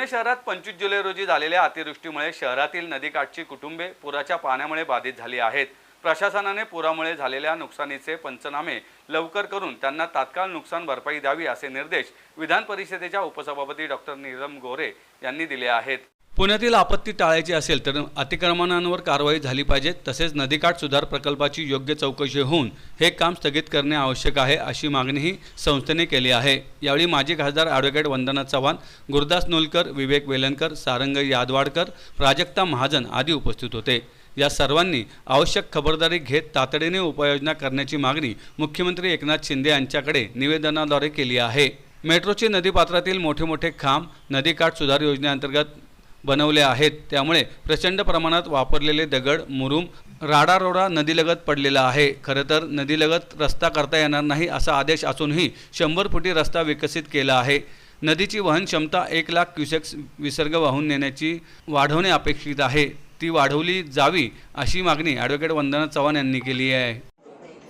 पुणे शहरात पंचवीस जुलै रोजी झालेल्या अतिवृष्टीमुळे शहरातील नदीकाठची कुटुंबे पुराच्या पाण्यामुळे बाधित झाली आहेत. प्रशासनाने पुरामुळे झालेल्या नुकसानीचे पंचनामे लवकर करून त्यांना तात्काळ नुकसान भरपाई द्यावी असे निर्देश विधान परिषदेच्या उपसभापती डॉक्टर नीलम गोरे यांनी दिले आहेत. पुण्यातील आपत्ती टाळायची असेल तर अतिक्रमणांवर कारवाई झाली पाहिजे. तसेच नदीकाठ सुधार प्रकल्पाची योग्य चौकशी होऊन हे काम स्थगित करणे आवश्यक आहे अशी मागणीही संस्थेने केली आहे. यावेळी माजी खासदार ॲडव्होकेट वंदना चव्हाण गुरुदास नोलकर विवेक वेलणकर सारंग यादवाडकर प्राजक्ता महाजन आदी उपस्थित होते. या सर्वांनी आवश्यक खबरदारी घेत तातडीने उपाययोजना करण्याची मागणी मुख्यमंत्री एकनाथ शिंदे यांच्याकडे निवेदनाद्वारे केली आहे. मेट्रोचे नदीपात्रातील मोठे मोठे खांब नदीकाठ सुधार योजनेअंतर्गत बनवले आहेत. त्यामुळे प्रचंड प्रमाणात वापरलेले दगड मुरुम राडारोडा नदीलगत पडलेला आहे. खरं तर नदीलगत रस्ता करता येणार नाही असा आदेश असूनही शंभर फुटी रस्ता विकसित केला आहे. नदीची वहन क्षमता एक लाख क्युसेक्स विसर्ग वाहून नेण्याची वाढवणे अपेक्षित आहे. ती वाढवली जावी अशी मागणी ॲडव्होकेट वंदना चव्हाण यांनी केली आहे.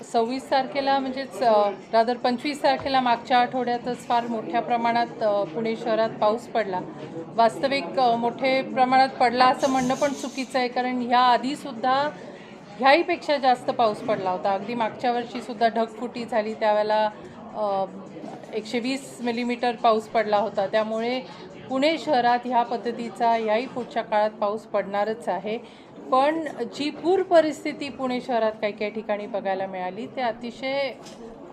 सव्वीस तारखेला म्हणजेच रादर पंचवीस तारखेला मागच्या आठवड्यातच फार मोठ्या प्रमाणात पुणे शहरात पाऊस पडला. वास्तविक मोठे प्रमाणात पडला असं म्हणणं पण चुकीचं आहे कारण ह्या आधीसुद्धा ह्याहीपेक्षा जास्त पाऊस पडला होता. अगदी मागच्या वर्षीसुद्धा ढगफुटी झाली त्यावेळेला एकशे वीस मिलीमीटर पाऊस पडला होता. त्यामुळे पुणे शहरात ह्या पद्धतीचा याही पुढच्या काळात पाऊस पडणारच आहे. पण जी पूर परिस्थिती पुणे शहरात काही काही ठिकाणी बघायला मिळाली ते अतिशय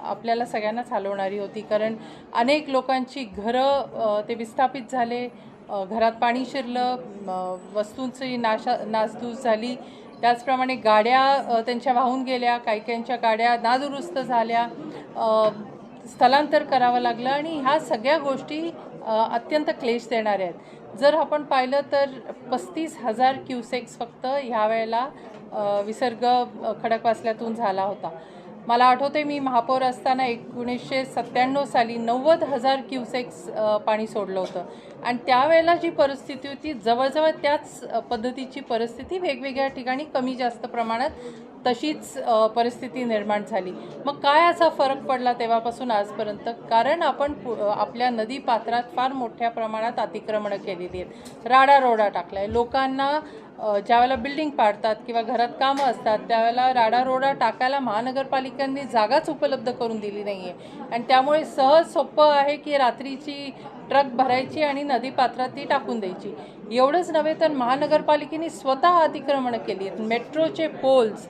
आपल्याला सगळ्यांनाच हलवणारी होती. कारण अनेक लोकांची घरं ते विस्थापित झाले. घरात पाणी शिरलं वस्तूंची नाशा नासधूस झाली. त्याचप्रमाणे गाड्या त्यांच्या वाहून गेल्या काही काहींच्या गाड्या नादुरुस्त झाल्या. स्थलांतर करावं लागलं आणि ह्या सगळ्या गोष्टी अत्यंत क्लेश देणाऱ्या आहेत. जर आपण पाहिलं तर पस्तीस हजार क्युसेक्स फक्त ह्या वेळेला विसर्ग खडकवासल्यातून झाला होता. मला आठवते मी महापौर असताना एकोणीसशे सत्त्याण्णव साली नव्वद हजार क्युसेक्स पाणी सोडलं होतं. आणि त्यावेळेला जी परिस्थिती होती जवळजवळ त्याच पद्धतीची परिस्थिती वेगवेगळ्या ठिकाणी कमी जास्त प्रमाणात तशीच परिस्थिती निर्माण झाली. मग काय असा फरक पडला तेव्हापासून आजपर्यंत? कारण आपण पु- आपल्या नदी पात्रात फार मोठ्या प्रमाणात अतिक्रमणं केलेली आहेत. राडारोडा टाकला आहे लोकांना ज्यावेळेला बिल्डिंग पाडतात किंवा घरात कामं असतात त्यावेळेला राडारोडा टाकायला महानगरपालिकांनी जागाच उपलब्ध करून दिली नाही आहे आणि त्यामुळे सहज सोपं आहे की रात्रीची ट्रक भरायची आणि नदीपात्रात ती टाकून द्यायची. एवढंच नव्हे तर महानगरपालिकेने स्वतः अतिक्रमणं केली. आहेत मेट्रोचे पोल्स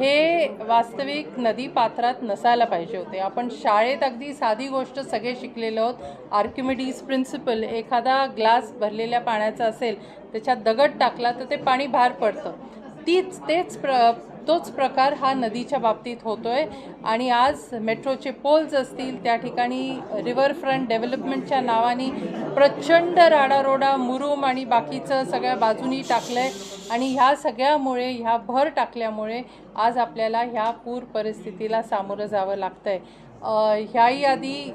हे वास्तविक नदीपात्रात नसायला पाहिजे होते. आपण शाळेत अगदी साधी गोष्ट सगळे शिकलेलो आहोत. आर्क्युमिडीज प्रिन्सिपल एखादा ग्लास भरलेल्या पाण्याचा असेल त्याच्यात दगड टाकला तर ते पाणी बाहेर पडतं. तीच तेच प्र तोच प्रकार हा नदीच्या बाबतीत होतोय. आणि आज मेट्रोचे पोल्स असतील त्या ठिकाणी रिव्हरफ्रंट डेव्हलपमेंटच्या नावाने प्रचंड राडारोडा मुरुम आणि बाकीचं सगळ्या बाजूनी टाकलं आहे आणि ह्या सगळ्यामुळे ह्या भर टाकल्यामुळे आज आपल्याला ह्या पूर परिस्थितीला सामोरं जावं लागतं आहे ह्याही आधी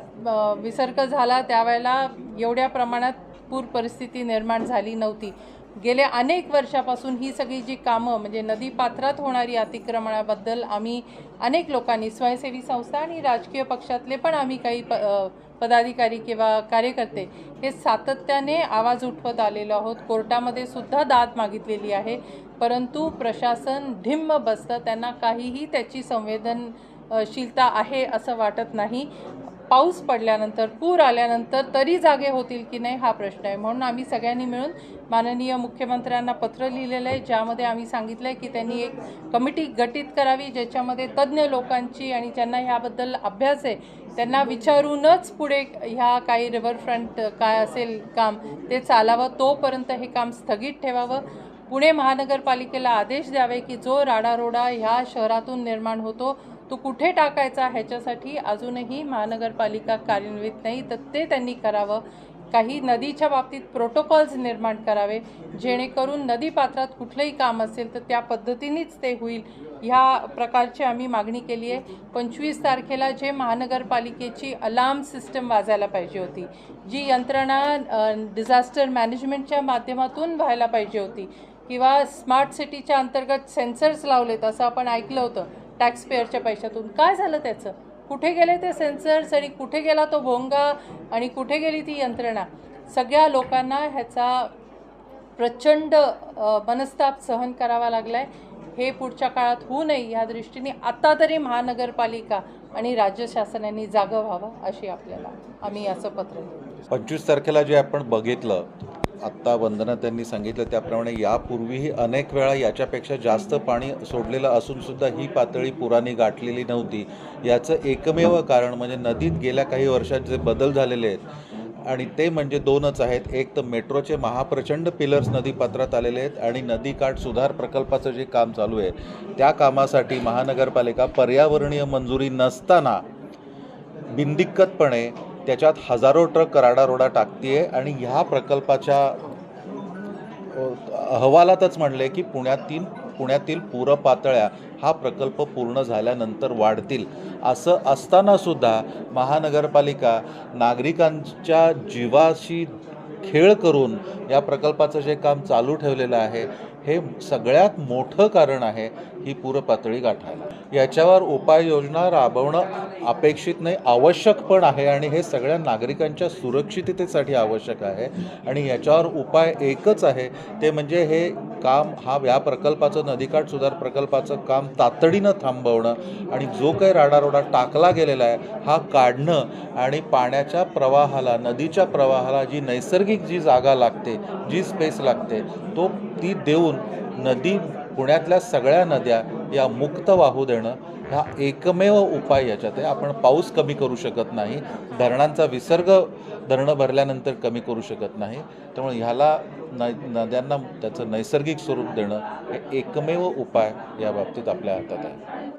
विसर्ग झाला त्यावेळेला एवढ्या प्रमाणात पूर परिस्थिती निर्माण झाली नव्हती. गेल्या अनेक वर्षापासून ही सगळी जी कामं म्हणजे नदी पात्रात होणारी अतिक्रमणाबद्दल आम्ही अनेक लोकांनी स्वयंसेवी संस्था आणि राजकीय पक्षातले पण आम्ही काही प पदाधिकारी किंवा कार्यकर्ते हे सातत्याने आवाज उठवत आलेलो आहोत. कोर्टामध्ये सुद्धा दाद मागितलेली आहे. परंतु प्रशासन ढिम्म बसतं. त्यांना काहीही त्याची संवेदनशीलता आहे असं वाटत नाही. पाऊस पडल्यानंतर पूर आल्यानंतर तरी जागे होतील की नाही हा प्रश्न आहे. म्हणून आम्ही सगळ्यांनी मिळून माननीय मुख्यमंत्र्यांना पत्र लिहिलेलं आहे ज्यामध्ये आम्ही सांगितलं आहे की त्यांनी एक कमिटी गठीत करावी ज्याच्यामध्ये तज्ज्ञ लोकांची आणि ज्यांना ह्याबद्दल अभ्यास आहे त्यांना विचारूनच पुढे ह्या काही रिव्हरफ्रंट काय असेल काम ते चालावं तोपर्यंत हे काम स्थगित ठेवावं. पुणे महानगरपालिकेला आदेश द्यावे की जो राडारोडा ह्या शहरातून निर्माण होतो तो कुठे टाकायचा ह्याच्यासाठी अजूनही महानगरपालिका कार्यान्वित नाही. तर ते त्यांनी करावं. काही नदीच्या बाबतीत प्रोटोकॉल्स निर्माण करावे. जेणेकरून नदीपात्रात कुठलंही काम असेल तर त्या पद्धतीनेच ते होईल. ह्या प्रकारची आम्ही मागणी केली आहे. पंचवीस तारखेला जे महानगरपालिकेची अलार्म सिस्टम वाजायला पाहिजे होती जी यंत्रणा डिझास्टर मॅनेजमेंटच्या माध्यमातून व्हायला पाहिजे होती. किंवा स्मार्ट सिटीच्या अंतर्गत सेन्सर्स लावलेत असं आपण ऐकलं होतं. टॅक्सपेअरच्या पैशातून. काय झालं त्याचं? कुठे गेले ते सेन्सर्स आणि कुठे गेला तो भोंगा आणि कुठे गेली ती यंत्रणा? सगळ्या लोकांना ह्याचा प्रचंड मनस्ताप सहन करावा लागला आहे हे पुढच्या काळात होऊ नये या दृष्टीने आता तरी महानगरपालिका आणि राज्य शासनाने जागं व्हावं अशी आपल्याला आम्ही असं पत्र पंचवीस तारखेला जे आपण बघितलं आत्ता वंदना त्यांनी सांगितलं त्याप्रमाणे यापूर्वीही अनेक वेळा याच्यापेक्षा जास्त पाणी सोडलेलं असूनसुद्धा ही पातळी पुराने गाठलेली नव्हती. याचं एकमेव कारण म्हणजे नदीत गेल्या काही वर्षात जे बदल झालेले आहेत आणि ते म्हणजे दोनच आहेत. एक तर मेट्रोचे महाप्रचंड पिलर्स नदीपात्रात आलेले आहेत आणि नदीकाठ सुधार प्रकल्पाचं जे काम चालू आहे त्या कामासाठी महानगरपालिका पर्यावरणीय मंजुरी नसताना बिनदिक्कतपणे त्याच्यात हजारो ट्रक राडारोडा टाकतीये आणि ह्या प्रकल्पाच्या अहवालातच म्हणले की पुण्यातील पुण्यातील पूरपातळ्या हा प्रकल्प पूर्ण झाल्यानंतर वाढतील. असं असताना सुद्धा महानगरपालिका नागरिकांच्या जीवाशी खेळ करून या प्रकल्पाचं जे काम चालू ठेवलेलं आहे हे सगळ्यात मोठं कारण आहे ही पूरपातळी गाठायला. याच्यावर उपाययोजना राबवणं अपेक्षित नाही आवश्यक पण आहे आणि हे सगळ्या नागरिकांच्या सुरक्षिततेसाठी आवश्यक आहे. आणि याच्यावर उपाय एकच आहे ते म्हणजे हे काम हा या प्रकल्पाचं नदीकाठ सुधार प्रकल्पाचं काम तातडीनं थांबवणं आणि जो काही राडारोडा टाकला गेलेला आहे हा काढणं आणि पाण्याच्या प्रवाहाला नदीच्या प्रवाहाला जी नैसर्गिक जी जागा लागते जी स्पेस लागते तो ती देऊन नदी पुण्यातल्या सगळ्या नद्या या मुक्त वाहू देणं हा एकमेव उपाय याच्यात आहे. आपण पाऊस कमी करू शकत नाही धरणांचा विसर्ग धरणं भरल्यानंतर कमी करू शकत नाही. त्यामुळे ह्याला न नद्यांना त्याचं नैसर्गिक स्वरूप देणं हे एकमेव उपाय या बाबतीत आपल्या हातात आहे.